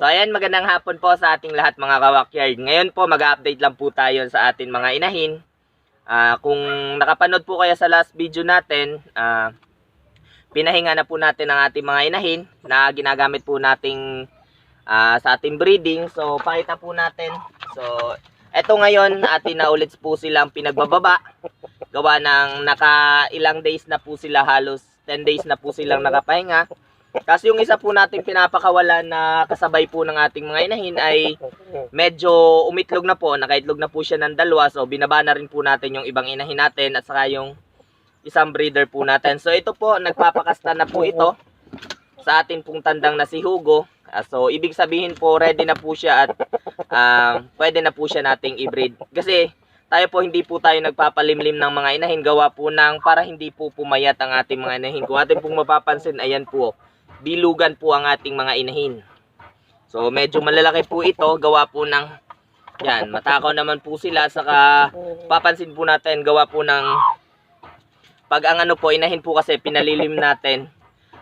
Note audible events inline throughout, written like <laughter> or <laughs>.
So ayan, magandang hapon po sa ating lahat mga kawakyard. Ngayon po, mag-update lang po tayo sa ating mga inahin. Ah, kung nakapanood po kayo sa last video natin, ah, pinahinga na po natin ang ating mga inahin na ginagamit po nating ah, sa ating breeding. So, pakita po natin. So, eto ngayon, atin na ulit po silang pinagbababa. Gawa ng naka ilang days na po sila, halos 10 days na po silang nakapahinga. Kasi yung isa po nating pinapakawalan na kasabay po ng ating mga inahin ay medyo umitlog na po, nakaitlog na po siya ng dalawa. So binaba na rin po natin yung ibang inahin natin at saka yung isang breeder po natin. So ito po, nagpapakasta na po ito sa ating pong tandang na si Hugo. Ah, so ibig sabihin po, ready na po siya at ah, pwede na po siya nating i-breed. Kasi tayo po hindi po tayo nagpapalimlim ng mga inahin gawa po ng para hindi po pumayat ang ating mga inahin. Kung atin pong mapapansin, ayan po, bilugan po ang ating mga inahin. So medyo malalaki po ito, gawa po ng yan, matakaw naman po sila saka papansin po natin gawa po ng pag ang ano po inahin po kasi pinalilim natin.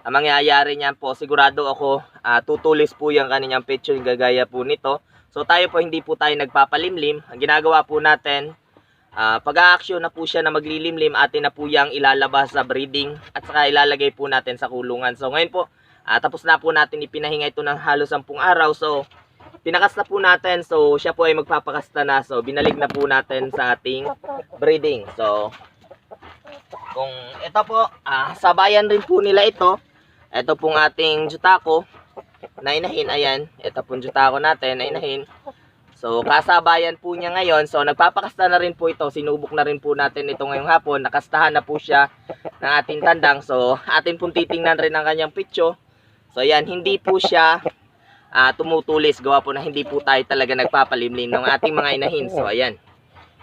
Ang mangyayari niyan po, sigurado ako ah, tutulis po yung kanilang picture yung gagaya po nito. So tayo po hindi po tayo nagpapalimlim. Ang ginagawa po natin, ah, pag-aaksyon na po siya na maglilimlim, atin na po yung ilalabas sa breeding at saka ilalagay po natin sa kulungan. So ngayon po, ah, tapos na po natin ipinahinga ito ng halos 10 araw. So pinakas na po natin. So siya po ay magpapakasta na. So binalig na po natin sa ating breeding. So kung ito po, ah, sabayan rin po nila ito. Ito pong ating jutako na inahin. Ayan, ito pong jutako natin na inahin. So, kasabayan po niya ngayon. So, nagpapakasta na rin po ito. Sinubok na rin po natin ito ngayong hapon. Nakastahan na po siya ng ating tandang. So, atin pong titingnan rin ang kanyang picture. So, ayan, hindi po siya ah, tumutulis. Gawa po na hindi po tayo talaga nagpapalimlim ng ating mga inahin. So, ayan.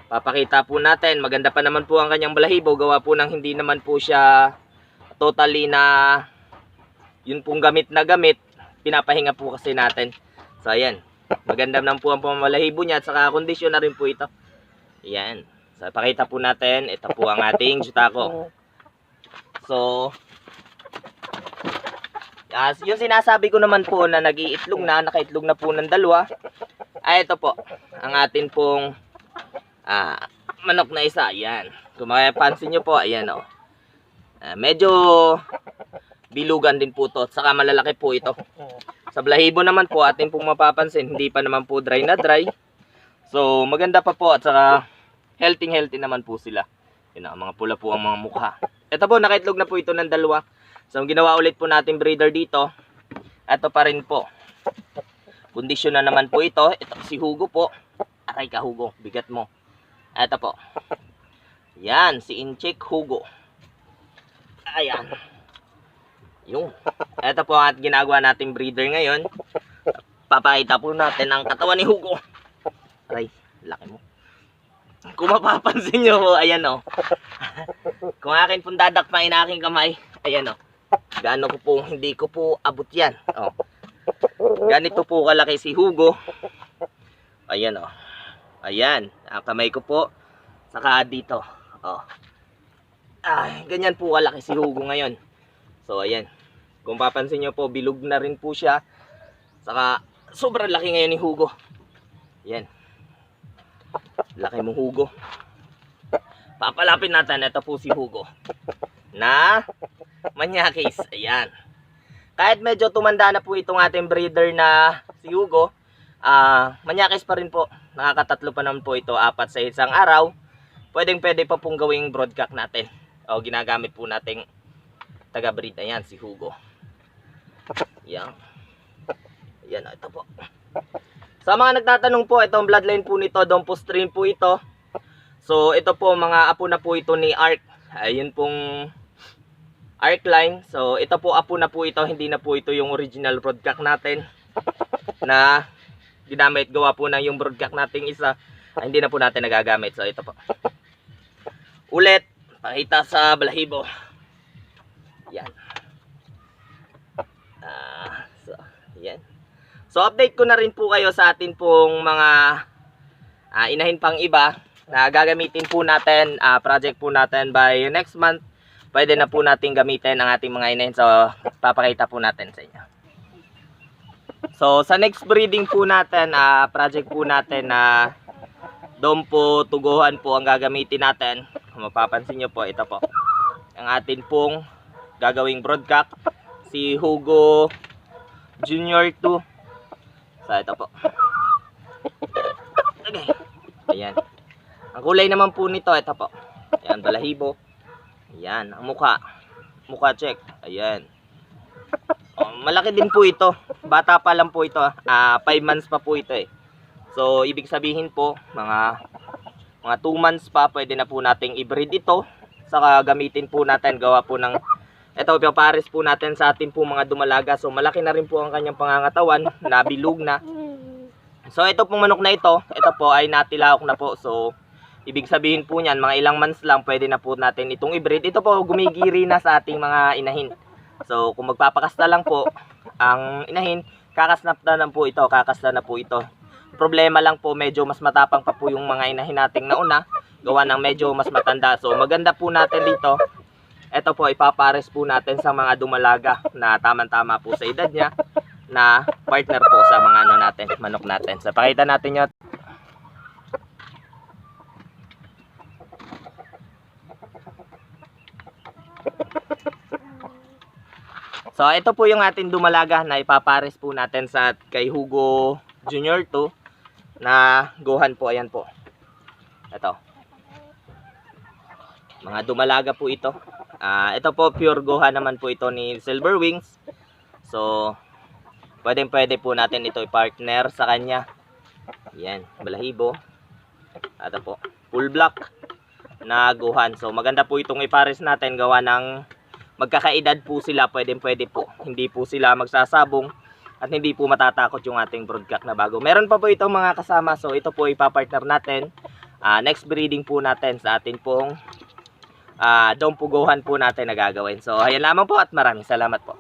Papakita po natin. Maganda pa naman po ang kanyang balahibo. Gawa po ng hindi naman po siya totally na yun pong gamit na gamit. Pinapahinga po kasi natin. So, ayan. Maganda naman po ang pamalahibo niya at saka kondisyon na rin po ito. Ayan. So, pakita po natin. Ito po ang ating jutako. So, as yung sinasabi ko naman po na nag-iitlog na, nakaitlog na po ng dalawa, ay ito po, ang atin pong ah, manok na isa. Ayan. Kung mapapansin nyo po, ayan o. Ah, medyo bilugan din po to. Saka malalaki po ito. Sa blahibo naman po, atin pong mapapansin, hindi pa naman po dry na dry. So, maganda pa po at saka healthy healthy naman po sila. Yun ang mga pula po ang mga mukha. Ito po, nakaitlog na po ito ng dalawa. So, ang ginawa ulit po natin breeder dito, ito pa rin po. Kondisyon na naman po ito. Ito si Hugo po. Aray ka Hugo, bigat mo. Ito po. Yan, si Incheck Hugo. Ayan. Yung. Ito po ang ginagawa nating breeder ngayon. Papakita po natin ang katawan ni Hugo. Aray, laki mo. Kung mapapansin nyo po, ayan o. <laughs> Kung akin pong dadakpain aking kamay, ayan o. Gaano ko po, hindi ko po abot yan. O. Ganito po kalaki si Hugo. Ayan o. Ayan, ang kamay ko po. Saka dito. O. Ah, ganyan po kalaki si Hugo ngayon. So, ayan. Kung papansin nyo po, bilog na rin po siya. Saka, sobrang laki ngayon ni Hugo. Ayan. Laki mong Hugo. Papalapin natin. Ito po si Hugo. Na manyakis. Ayan. Kahit medyo tumanda na po itong ating breeder na si Hugo, ah manyakis pa rin po. Nakakatatlo pa naman po ito. Apat sa isang araw. Pwedeng pwede pa pong gawing broadcock natin. O ginagamit po nating taga-breed. Ayan, si Hugo. Yan. Yan, ito po. Sa mga nagtatanong po, itong bloodline po nito, Dompo stream po ito. So, ito po, mga apo na po ito ni Ark. Ayun pong Arc line. So, ito po, apo na po ito. Hindi na po ito yung original broadcock natin. Na ginamit, gawa po na yung broadcock nating isa. Ay, hindi na po natin nagagamit. So, ito po. Ulit, pakita sa balahibo. Yan. Ah, so, yan. So, update ko na rin po kayo sa atin pong mga ah, inahin pang iba na gagamitin po natin, ah, project po natin by next month. Pwede na po natin gamitin ang ating mga inahin. So, papakita po natin sa inyo. So, sa next breeding po natin, ah, project po natin na doon po tuguhan po ang gagamitin natin. Kung mapapansin nyo po, ito po. Ang atin pong gagawing broadcock. Si Hugo Junior 2. So, ito po. Okay. Ayan. Ang kulay naman po nito, ito po. Ayan, balahibo. Ayan, ang mukha. Mukha check. Ayan. Oh, malaki din po ito. Bata pa lang po ito. 5 months pa po ito eh. So, ibig sabihin po, mga mga 2 months pa, pwede na po nating i-breed ito. Saka gamitin po natin, gawa po ng, ito, papares po natin sa ating po mga dumalaga. So, malaki na rin po ang kanyang pangangatawan, <laughs> nabilog na. So, ito pong manok na ito, ito po ay natilahok na po. So, ibig sabihin po niyan, mga ilang months lang, pwede na po natin itong i-breed. Ito po, gumigiri na sa ating mga inahin. So, kung magpapakasta lang po, ang inahin, kakasnap na lang po ito, kakasta na po ito. Problema lang po, medyo mas matapang pa po yung mga inahin nating nauna, gawa ng medyo mas matanda. So, maganda po natin dito, ito po, ipapares po natin sa mga dumalaga na tamang-tama po sa edad niya, na partner po sa mga ano natin, manok natin. So, pakita natin yun. So, ito po yung ating dumalaga na ipapares po natin sa kay Hugo Junior 2 na gohan po. Ayan po. Ito. Mga dumalaga po ito. Ah, ito po pure gohan naman po ito ni Silver Wings. So, pwedeng pwede po natin ito i-partner sa kanya. Yan, balahibo. Ito po, full black na gohan. So, maganda po itong ipares natin gawa ng magkakaedad po sila, pwedeng pwede po. Hindi po sila magsasabong at hindi po matatakot yung ating broadcock na bago. Meron pa po itong mga kasama, so ito po ipapartner natin. Ah, next breeding po natin sa atin pong uh, puguhan po natin na gagawin. So, ayan lamang po at maraming salamat po.